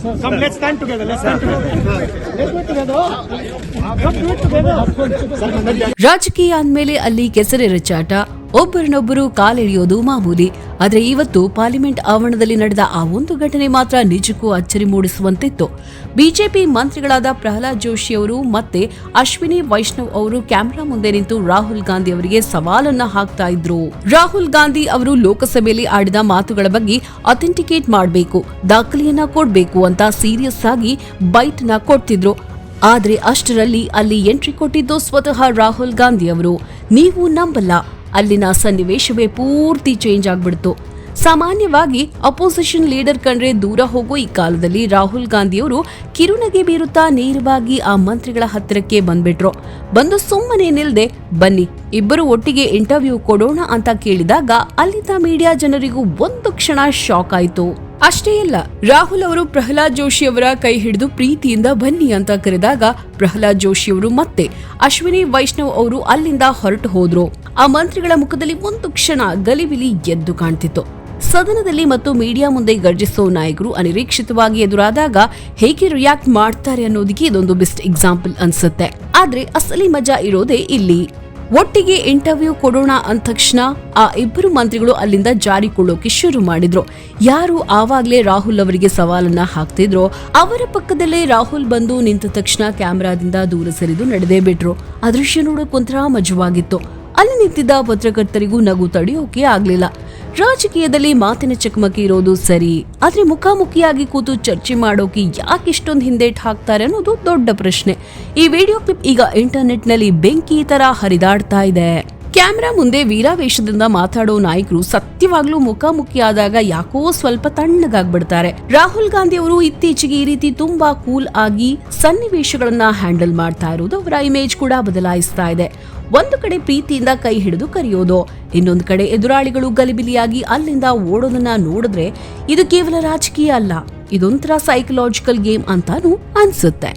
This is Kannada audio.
Come, let's stand together. Let's stand together. Let's do together. Come do together. ರಾಜಕೀಯ ಅಂದ್ಮೇಲೆ ಅಲ್ಲಿ ಕೆಸರೆ ರಚಾಟ ಒಬ್ಬರನ್ನೊಬ್ಬರು ಕಾಲೆಳೆಯೋದು ಮಾಮೂಲಿ ಆದ್ರೆ ಇವತ್ತು ಪಾರ್ಲಿಮೆಂಟ್ ಆವರಣದಲ್ಲಿ ನಡೆದ ಆ ಒಂದು ಘಟನೆ ಮಾತ್ರ ನಿಜಕ್ಕೂ ಅಚ್ಚರಿ ಮೂಡಿಸುವಂತಿತ್ತು. ಬಿಜೆಪಿ ಮಂತ್ರಿಗಳಾದ ಪ್ರಹ್ಲಾದ್ ಜೋಶಿ ಅವರು ಮತ್ತೆ ಅಶ್ವಿನಿ ವೈಷ್ಣವ್ ಅವರು ಕ್ಯಾಮೆರಾ ಮುಂದೆ ನಿಂತು ರಾಹುಲ್ ಗಾಂಧಿ ಅವರಿಗೆ ಸವಾಲನ್ನ ಹಾಕ್ತಾ ಇದ್ರು. ರಾಹುಲ್ ಗಾಂಧಿ ಅವರು ಲೋಕಸಭೆಯಲ್ಲಿ ಆಡಿದ ಮಾತುಗಳ ಬಗ್ಗೆ ಅಥೆಂಟಿಕೇಟ್ ಮಾಡಬೇಕು, ದಾಖಲೆಯನ್ನ ಕೊಡಬೇಕು ಅಂತ ಸೀರಿಯಸ್ ಆಗಿ ಬೈಟ್ನ ಕೊಡ್ತಿದ್ರು. ಆದ್ರೆ ಅಷ್ಟರಲ್ಲಿ ಅಲ್ಲಿ ಎಂಟ್ರಿ ಕೊಟ್ಟಿದ್ದು ಸ್ವತಃ ರಾಹುಲ್ ಗಾಂಧಿ ಅವರು. ನೀವು ನಂಬಲ್ಲ. ಅಲ್ಲಿನ ಸನ್ನಿವೇಶವೇ ಪೂರ್ತಿ ಚೇಂಜ್ ಆಗ್ಬಿಡ್ತು. ಸಾಮಾನ್ಯವಾಗಿ ಅಪೋಸಿಷನ್ ಲೀಡರ್ ಕಂಡ್ರೆ ದೂರ ಹೋಗೋ ಈ ಕಾಲದಲ್ಲಿ ರಾಹುಲ್ ಗಾಂಧಿಯವರು ಕಿರುನಗೆ ಬೀರುತ್ತಾ ನೇರವಾಗಿ ಆ ಮಂತ್ರಿಗಳ ಹತ್ತಿರಕ್ಕೆ ಬಂದ್ಬಿಟ್ರು. ಬಂದು ಸುಮ್ಮನೆ ನಿಲ್ದೆ, ಬನ್ನಿ, ಇಬ್ಬರು ಒಟ್ಟಿಗೆ ಇಂಟರ್ವ್ಯೂ ಕೊಡೋಣ ಅಂತ ಕೇಳಿದಾಗ ಅಲ್ಲಿದ್ದ ಮೀಡಿಯಾ ಜನರಿಗೂ ಒಂದು ಕ್ಷಣ ಶಾಕ್ ಆಯ್ತು. ಅಷ್ಟೇ ಅಲ್ಲ, ರಾಹುಲ್ ಅವರು ಪ್ರಹ್ಲಾದ್ ಜೋಶಿ ಅವರ ಕೈ ಹಿಡಿದು ಪ್ರೀತಿಯಿಂದ ಬನ್ನಿ ಅಂತ ಕರೆದಾಗ ಪ್ರಹ್ಲಾದ್ ಜೋಶಿ ಅವರು ಮತ್ತೆ ಅಶ್ವಿನಿ, ವೈಷ್ಣವ್ ಅವರು ಅಲ್ಲಿಂದ ಹೊರಟು ಹೋದ್ರು. ಆ ಮಂತ್ರಿಗಳ ಮುಖದಲ್ಲಿ ಒಂದು ಕ್ಷಣ ಗಲಿಬಿಲಿ ಎದ್ದು ಕಾಣ್ತಿತ್ತು. ಸದನದಲ್ಲಿ ಮತ್ತು ಮೀಡಿಯಾ ಮುಂದೆ ಗರ್ಜಿಸೋ ನಾಯಕರು ಅನಿರೀಕ್ಷಿತವಾಗಿ ಎದುರಾದಾಗ ಹೇಗೆ ರಿಯಾಕ್ಟ್ ಮಾಡ್ತಾರೆ ಅನ್ನೋದಕ್ಕೆ ಇದೊಂದು ಬೆಸ್ಟ್ ಎಕ್ಸಾಂಪಲ್ ಅನ್ಸುತ್ತೆ. ಆದ್ರೆ ಅಸಲಿ ಮಜಾ ಇರೋದೇ ಇಲ್ಲಿ. ಒಟ್ಟಿಗೆ ಇಂಟರ್ವ್ಯೂ ಕೊಡೋಣ ಅಂದ ತಕ್ಷಣ ಆ ಇಬ್ಬರು ಮಂತ್ರಿಗಳು ಅಲ್ಲಿಂದ ಜಾರಿಕೊಳ್ಳೋಕೆ ಶುರು ಮಾಡಿದ್ರು. ಯಾರು ಆವಾಗಲೇ ರಾಹುಲ್ ಅವರಿಗೆ ಸವಾಲನ್ನ ಹಾಕ್ತಿದ್ರೋ, ಅವರ ಪಕ್ಕದಲ್ಲೇ ರಾಹುಲ್ ಬಂದು ನಿಂತ ತಕ್ಷಣ ಕ್ಯಾಮೆರಾದಿಂದ ದೂರ ಸರಿದು ನಡೆದೇ ಬಿಟ್ರು. ಆ ದೃಶ್ಯ ಮಜವಾಗಿತ್ತು. ಅಲ್ಲಿ ನಿಂತಿದ್ದ ಪತ್ರಕರ್ತರಿಗೂ ನಗು ತಡೆಯೋಕೆ ಆಗ್ಲಿಲ್ಲ. ರಾಜಕೀಯದಲ್ಲಿ ಮಾತಿನ ಚಕಮಕಿ ಇರೋದು ಸರಿ, ಆದರೆ ಮುಖಾಮುಖಿಯಾಗಿ ಕೂತು ಚರ್ಚೆ ಮಾಡೋಕೆ ಯಾಕೆ ಇಷ್ಟೊಂದು ಹಿಂದೇಟ್ ಹಾಕ್ತಾರೆ ಅನ್ನೋದು ದೊಡ್ಡ ಪ್ರಶ್ನೆ. ಈ ವಿಡಿಯೋ ಕ್ಲಿಪ್ ಈಗ ಇಂಟರ್ನೆಟ್ನಲ್ಲಿ ಬೆಂಕಿ ತರ ಹರಿದಾಡ್ತಾ ಇದೆ. ಕ್ಯಾಮೆರಾ ಮುಂದೆ ವೀರಾವೇಶದಿಂದ ಮಾತಾಡೋ ನಾಯಕರು ಸತ್ಯವಾಗ್ಲೂ ಮುಖಾಮುಖಿಯಾದಾಗ ಯಾಕೋ ಸ್ವಲ್ಪ ತಣ್ಣಗಾಗ್ಬಿಡ್ತಾರೆ. ರಾಹುಲ್ ಗಾಂಧಿ ಅವರು ಇತ್ತೀಚೆಗೆ ಈ ರೀತಿ ತುಂಬಾ ಕೂಲ್ ಆಗಿ ಸನ್ನಿವೇಶಗಳನ್ನ ಹ್ಯಾಂಡಲ್ ಮಾಡ್ತಾ ಇರೋದು ಅವರ ಇಮೇಜ್ ಕೂಡ ಬದಲಾಯಿಸ್ತಾ ಇದೆ. ಒಂದು ಕಡೆ ಪ್ರೀತಿಯಿಂದ ಕೈ ಹಿಡಿದು ಕರೆಯೋದು, ಇನ್ನೊಂದು ಕಡೆ ಎದುರಾಳಿಗಳು ಗಲಿಬಿಲಿಯಾಗಿ ಅಲ್ಲಿಂದ ಓಡೋದನ್ನ ನೋಡಿದ್ರೆ ಇದು ಕೇವಲ ರಾಜಕೀಯ ಅಲ್ಲ, ಇದೊಂಥರ ಸೈಕಲಾಜಿಕಲ್ ಗೇಮ್ ಅಂತಾನೂ ಅನ್ಸುತ್ತೆ.